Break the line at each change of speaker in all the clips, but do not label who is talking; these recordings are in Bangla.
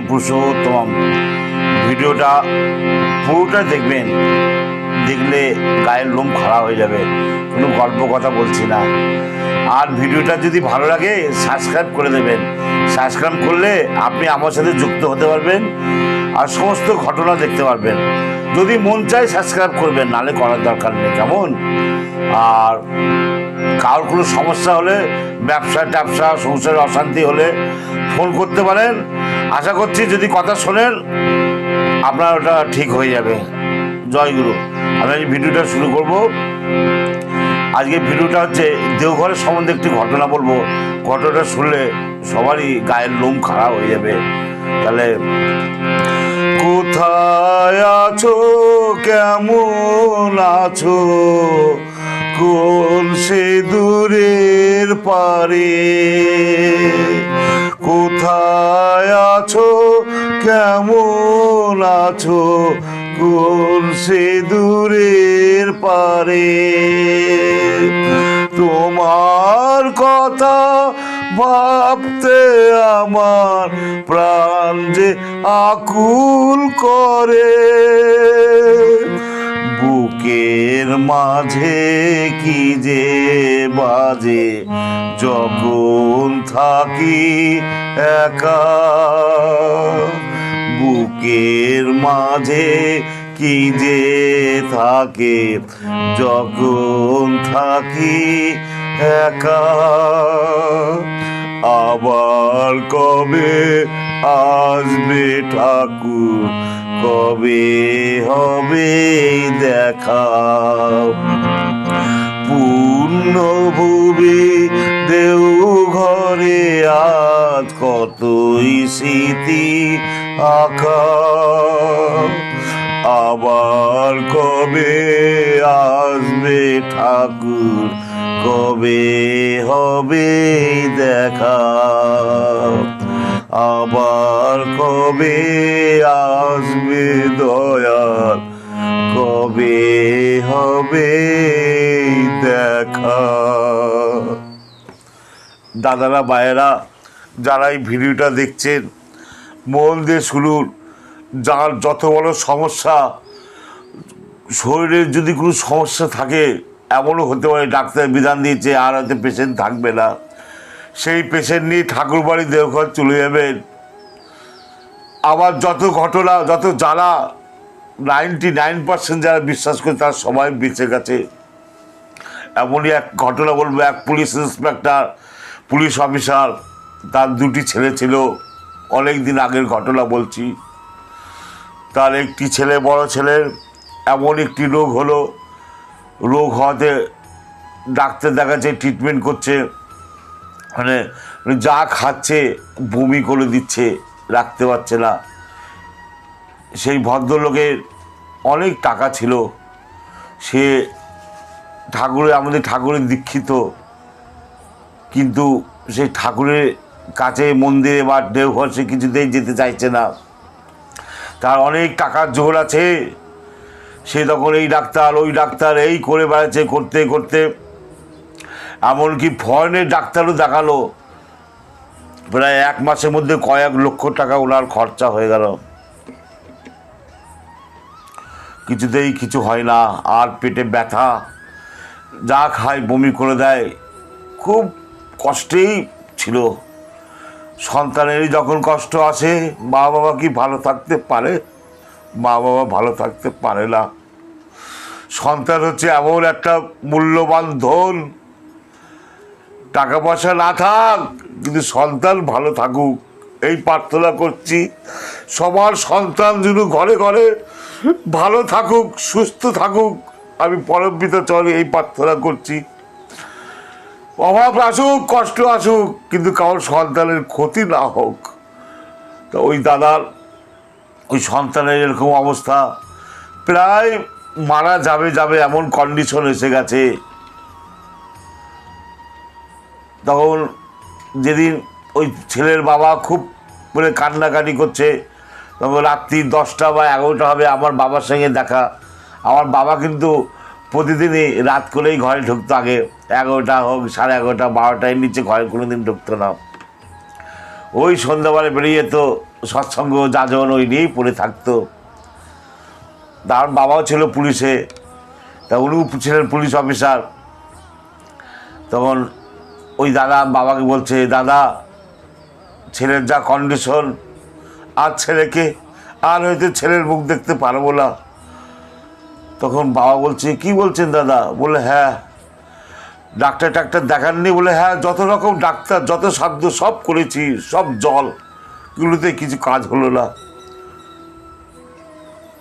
পুরুষোত্তম। ভিডিওটা পুরোটা দেখবেন, দেখলে গায়ের লোম খারাপ হয়ে যাবে, কোনো গল্প কথা বলছি না। আর ভিডিওটা যদি ভালো লাগে, সাবস্ক্রাইব করে দেবেন। সাবস্ক্রাইব করলে আপনি আমার সাথে যুক্ত হতে পারবেন আর সমস্ত ঘটনা দেখতে পারবেন। যদি মন চায় সাবস্ক্রাইব করবেন নালে করার দরকার নেই। কেমন? আর কারোর কোনো সমস্যা হলে ব্যবসা ট্যাবসা সংসারে অশান্তি হলে ফোন করতে পারেন। আশা করছি যদি কথা শোনেন, আপনার ওটা ঠিক হয়ে যাবে। জয় গুরু। আমি আজ ভিডিওটা শুরু করব। আজকে ভিডিওটা হচ্ছে দেওঘরের সম্বন্ধে একটি ঘটনা বলব। ঘটনাটা শুনলে সবারই গায়ের লোম খারাপ হয়ে যাবে। তাহলে কোথায় আছো? কেমন আছো? কোন সে দূরের পারে? কোথায় আছো? কেমন আছো? কোন সে দূরের পারে? তোমার কথা ভাবতে আমার প্রাণ যে আকুল করে। বুকের মাঝে কি যে বাজে? যখন থাকি একা, বুকের মাঝে কি যে থাকে? যখন থাকি একা, আবার কবে আসবে ঠাকুর? কবে হবে দেখা পূর্ণ ভুবি দেউ ঘরে আজ কতই স্মৃতি আঁকা আবার কবে আসবে ঠাকুর, কবে হবে দেখা আবার কবে আসবে দয়াল কবে হবে দেখা? দাদারা বায়েরা যারা এই ভিডিওটা দেখছেন, মন দিয়ে শুনুন, যার যত বড় সমস্যা শরীরের যদি কোনো সমস্যা থাকে, এমনও হতে পারে, ডাক্তার বিধান দিয়েছে, আর হয়তো পেশেন্ট থাকবে না। সেই পেশেন্ট নিয়ে ঠাকুরবাড়ি দেওঘর চলে যাবেন। আবার যত ঘটনা, যত জ্বালা নাইনটি নাইন পার্সেন্ট যারা বিশ্বাস করে তার সবাই বেঁচে গেছে। এমনই এক ঘটনা বলব, এক পুলিশ ইন্সপেক্টর, পুলিশ অফিসার, তার দুটি ছেলে ছিল। অনেক দিন আগের ঘটনা বলছি। তার একটি ছেলে বড় ছেলের এমন একটি রোগ হলো। রোগ হওয়াতে ডাক্তার দেখাচ্ছে ট্রিটমেন্ট করছে। মানে যা খাচ্ছে, বমি করে দিচ্ছে, রাখতে পারছে না। সেই ভদ্রলোকের অনেক টাকা ছিল। সে ঠাকুরের আমাদের ঠাকুরের দীক্ষিত। কিন্তু সেই ঠাকুরের কাছে মন্দিরে বা দেওঘর সে কিছুতেই যেতে চাইছে না। তার অনেক টাকার জোর আছে। সে তখন এই ডাক্তার, ওই ডাক্তার, এই করে বেড়াচ্ছে, করতে করতে। এমনকি ফরেনের ডাক্তারও দেখাল। প্রায় এক মাসের মধ্যে কয়েক লক্ষ টাকা ওনার খরচা হয়ে গেল। কিছুতেই কিছু হয় না, আর পেটে ব্যথা, যা খায় বমি করে দেয়, খুব কষ্টেই ছিল। সন্তানেরই যখন কষ্ট আসে মা বাবা কি ভালো থাকতে পারে? মা বাবা ভালো থাকতে পারে না। সন্তান হচ্ছে এমন একটা মূল্যবান ধন। টাকা পয়সা না থাক, কিন্তু সন্তান ভালো থাকুক। এই প্রার্থনা করছি, সবার সন্তান যেন ঘরে ঘরে ভালো থাকুক, সুস্থ থাকুক, আমি পরমপিতা চলে এই প্রার্থনা করছি। অভাব আসুক, কষ্ট আসুক, কিন্তু কারোর সন্তানের ক্ষতি না হোক। তো ওই দাদার, ওই সন্তানের এরকম অবস্থা, প্রায় মারা যাবে যাবে এমন কন্ডিশন এসে গেছে। তখন যেদিন ওই ছেলের বাবা খুব মানে কান্নাকাটি করছে তখন রাত্রি দশটা বা এগারোটা হবে, আমার বাবার সঙ্গে দেখা। আমার বাবা কিন্তু প্রতিদিনই রাত করেই ঘরে ঢুকতো আগে। এগারোটা হোক, সাড়ে এগারোটা বারোটার নিচে ঘরে কোনো দিন ঢুকতো না। ওই সন্ধ্যাবেলা বেরিয়ে যেত, সৎসঙ্গ যাজন ওই নিয়েই পড়ে থাকতো। তার বাবাও ছিল পুলিশে, তা উনিও ছিলেন পুলিশ অফিসার। তখন ওই দাদা বাবাকে বলছে, দাদা, ছেলের যা কন্ডিশন আর ছেলেকে আর হয়তো ছেলের মুখ দেখতে পারব না। তখন বাবা বলছে, কি বলছেন দাদা? বলে হ্যাঁ ডাক্তার টাক্তার দেখাননি? বলে হ্যাঁ যত রকম ডাক্তার, যত সাধ্য সব করেছি, সব জল। এগুলোতে কিছু কাজ হলো না।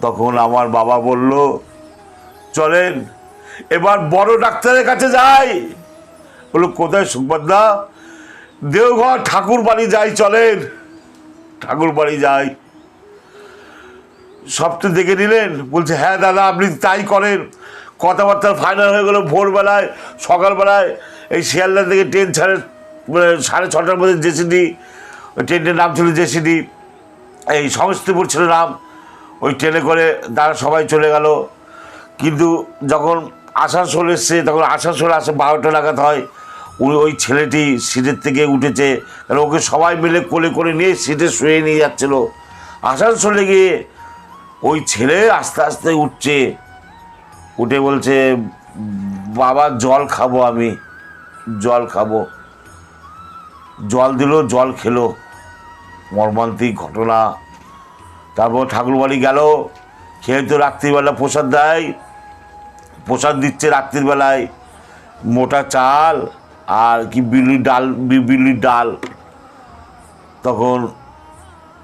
তখন আমার বাবা বলল, চলেন, এবার বড় ডাক্তারের কাছে যাই। বলল কোথায় সুখবদা দেওঘর ঠাকুর বাড়ি যাই, চলেন। ঠাকুর বাড়ি যাই। সব তো দেখে নিলেন, বলছে হ্যাঁ দাদা, আপনি তাই করেন। কথাবার্তা ফাইনাল হয়ে গেলো ভোরবেলায়, সকালবেলায়, এই শিয়ালদা থেকে ট্রেন ছাড়ে মানে সাড়ে ছটার মধ্যে জেসিডি, ওই ট্রেনটির নাম ছিল জেসিডি, এই সমস্তিপুর ছিল নাম, ওই ট্রেনে করে তারা সবাই চলে গেল। কিন্তু যখন আসানসোল এসছে, তখন আসানসোল আসে বারোটা নাগাদ হয়। ওই ছেলেটি সিটের থেকে উঠেছে। কারণ ওকে সবাই মিলে কোলে করে নিয়ে সিটে শুয়ে নিয়ে যাচ্ছিল। আসানসোলে গিয়ে ওই ছেলে আস্তে আস্তে উঠছে। উঠে বলছে, বাবা, জল খাব আমি। জল খাব। জল দিল, জল খেলো। মর্মান্তিক ঘটনা। তারপর ঠাকুরবাড়ি গেল। খেয়ে তো রাত্রিবেলা প্রসাদ দেয়। প্রসাদ দিচ্ছে রাত্রির বেলায় মোটা চাল আর কি বিউলির ডাল বিউলির ডাল। তখন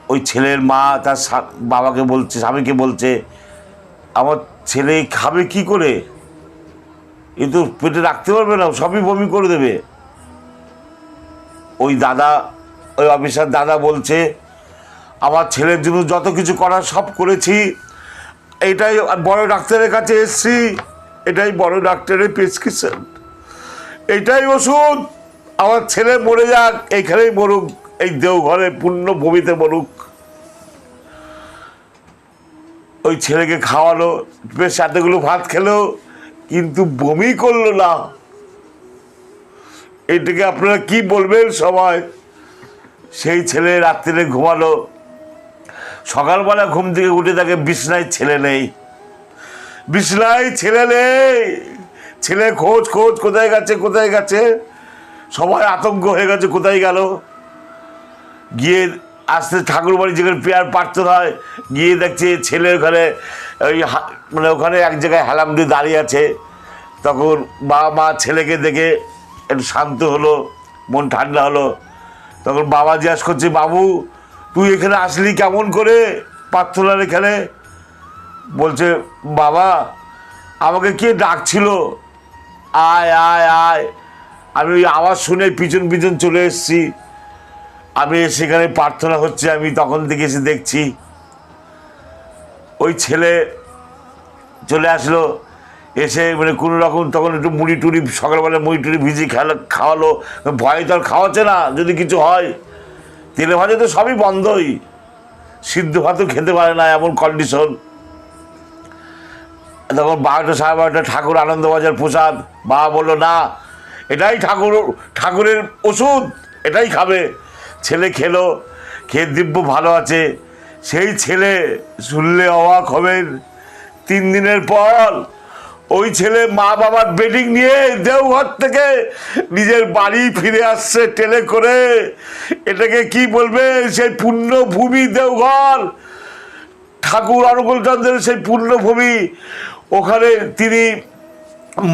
ওই ছেলের মা তার বাবাকে বলছে, স্বামীকে বলছে, আমার ছেলে খাবে কি করে? এ তো পেটে রাখতে পারবে না, সবই বমি করে দেবে। ওই দাদা, ওই অফিসার দাদা বলছে, আমার ছেলের জন্য যত কিছু করার সব করেছি। এটাই বড় ডাক্তারের কাছে এসছি। এটাই বড় ডাক্তারের প্রেসক্রিপশন এটাই ওষুধ। আমার ছেলে মরে যাক, এইখানেই মরুক, এই দেওঘরে পূর্ণ ভূমিতে মরুক। ওই ছেলেকে খাওয়ালো, বেশ সাথেগুলো ভাত খেলো, কিন্তু বমি করল না। এটাকে আপনারা কি বলবেন সবাই? সেই ছেলে রাত্রিরে ঘুমালো। সকালবেলা ঘুম থেকে উঠে তাকে বিছনায় ছেলে নেই। বিছনায় ছেলে নেই। ছেলে খোঁজ খোঁজ, কোথায় গেছে কোথায় গেছে? সবাই আতঙ্ক হয়ে গেছে, কোথায় গেল? গিয়ে আসতে ঠাকুর বাড়ি যেখানে পেয়ার প্রার্থনা হয়, গিয়ে দেখছে ছেলে ওখানে, ওই মানে ওখানে এক জায়গায় হেলাম দিয়ে দাঁড়িয়ে আছে। তখন বাবা মা ছেলেকে দেখে একটু শান্ত হলো, মন ঠান্ডা হলো। তখন বাবা জিজ্ঞাসা করছে, বাবু, তুই এখানে আসলি কেমন করে প্রার্থনার এখানে? বলছে, বাবা, আমাকে কে ডাকছিল? আয় আয় আয়। আমি ওই আওয়াজ শুনে পিছন পিছন চলে এসেছি। আমি সেখানে প্রার্থনা হচ্ছে, আমি তখন থেকে এসে দেখছি। ওই ছেলে চলে আসলো, এসে মানে কোনো রকম তখন একটু মুড়ি টুড়ি, সকালবেলা মুড়ি টুড়ি ভিজি খেলা খাওয়ালো। ভয় তো আর খাওয়াচ্ছে না, যদি কিছু হয়। তেলে ভাজা তো সবই বন্ধই। সিদ্ধ ভাতও খেতে পারে না, এমন কন্ডিশন তখন বারোটা সাড়ে বারোটা ঠাকুর আনন্দবাজার প্রসাদ। বাবা বলল, না, এটাই ঠাকুর, ঠাকুরের ওষুধ, এটাই খাবে। ছেলে খেলো, খেয়ে দিব্য ভালো আছে। সেই ছেলে শুনলে অবাক হবেন তিন দিনের পর ওই ছেলে মা বাবার বেডিং নিয়ে দেওঘর থেকে নিজের বাড়ি ফিরে আসছে ট্রেনে করে। এটাকে কি বলবে? সেই পুণ্যভূমি দেওঘর। ঠাকুর অনুকূলচন্দ্রের সেই পূর্ণভূমি ওখানে তিনি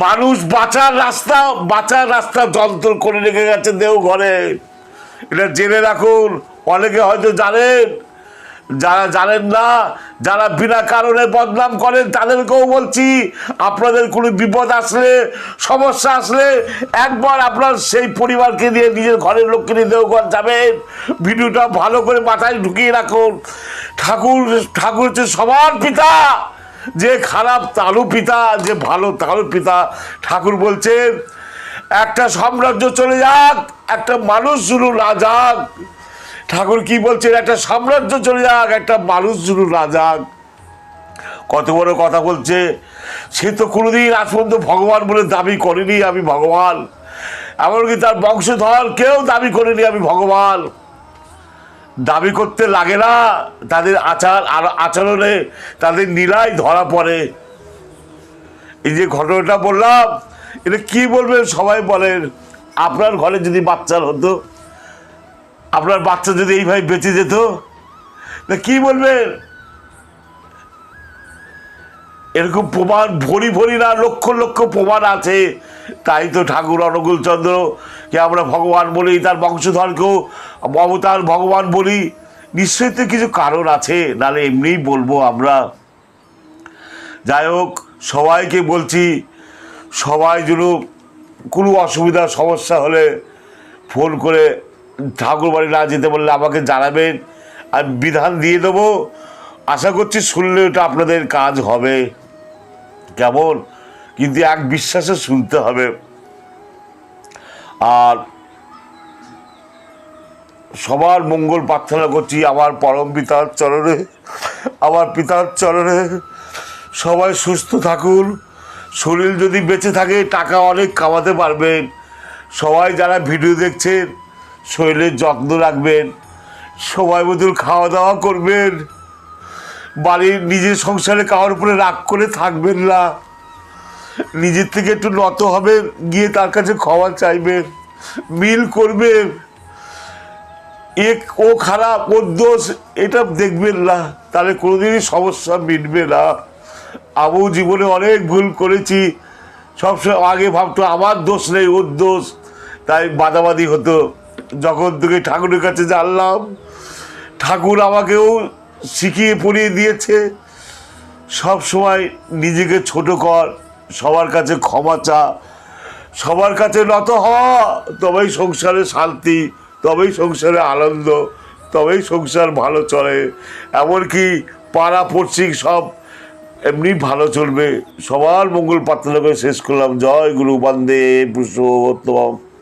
মানুষ বাঁচার রাস্তা বাঁচার রাস্তা যন্ত্র করে রেখে গেছে দেওঘরে। এটা জেনে রাখুন, অনেকে হয়তো জানেন, যারা জানেন না, যারা বিনা কারণে বদনাম করেন, তাদেরকেও বলছি, আপনাদের কোনো বিপদ আসলে, সমস্যা আসলে, একবার আপনার সেই পরিবারকে নিয়ে নিজের ঘরের লোককে নিয়ে দেওঘর যাবেন। ভিডিওটা ভালো করে মাথায় ঢুকিয়ে রাখুন। ঠাকুর ঠাকুর হচ্ছে সবার পিতা। যে খারাপ তালু পিতা, যে ভালো তালু পিতা, ঠাকুর বলছেন একটা সাম্রাজ্য চলে যাক, একটা মানুষ শুরু না যাক। ঠাকুর কি বলছেন? একটা সাম্রাজ্য চলে যাক, একটা মানুষ শুরু না যাক। কত বড় কথা বলছে। সে তো কোনোদিন আজ পর্যন্ত ভগবান বলে দাবি করেনি আমি ভগবান। এমনকি তার বংশধর কেউ দাবি করেনি আমি ভগবান। দাবি করতে লাগে না। তাদের আচার আর আচরণে তাদের নীলায় ধরা পড়ে। এই যে ঘটনাটা বললাম, এটা কি বলবেন সবাই বলেন। আপনার ঘরে যদি বাচ্চার হতো, আপনার বাচ্চা যদি এইভাবে বেঁচে যেত তা কি বলবেন? এরকম প্রমাণ ভরি ভরি না, লক্ষ লক্ষ প্রমাণ আছে। তাই তো ঠাকুর, অনুকূল চন্দ্রকে আমরা ভগবান বলি, তার বংশধরকেও অবতার ভগবান বলি? নিশ্চয়ই তো কিছু কারণ আছে নাহলে এমনিই বলব আমরা। যাই হোক সবাইকে বলছি, সবাই যেন কোনো অসুবিধা, সমস্যা হলে ফোন করে ঠাকুর বাড়ি না যেতে বললে আমাকে জানাবেন, আর বিধান দিয়ে দেবো। আশা করছি শুনলে ওটা আপনাদের কাজ হবে। কেমন? কিন্তু এক বিশ্বাসে শুনতে হবে। আর সবার মঙ্গল প্রার্থনা করছি, আমার পরম পিতার চরণে, আমার পিতার চরণে। সবাই সুস্থ থাকুন, শরীর যদি বেঁচে থাকে, টাকা অনেক কামাতে পারবেন। সবাই যারা ভিডিও দেখছেন, শরীরের যত্ন রাখবেন সময় মতন খাওয়া দাওয়া করবেন। বাড়ির নিজের সংসারে কারোর উপরে রাগ করে থাকবেন না। নিজের থেকে একটু নত হবে, গিয়ে তার কাছে ক্ষমা চাইবে, মিল করবেন এক, ও খারাপ, ওর দোষ, এটা দেখবেন না। তাহলে কোনোদিনই সমস্যা মিটবে না। আমিও জীবনে অনেক ভুল করেছি। সবসময় আগে ভাবতো, আমার দোষ নেই, ওর দোষ। তাই বাদাবাদি হতো। যখন থেকে ঠাকুরের কাছে জানলাম, ঠাকুর আমাকেও শিখিয়ে পড়িয়ে দিয়েছে সব সময় নিজেকে ছোট কর। সবার কাছে ক্ষমা চা, সবার কাছে নত হওয়া, তবেই সংসারে শান্তি, তবেই সংসারে আনন্দ, তবেই সংসার ভালো চলে। এমনকি পাড়া পড়শিক সব এমনি ভালো চলবে। সবার মঙ্গল প্রার্থনা করে শেষ করলাম। জয় গুরু বান্দে পুষ্প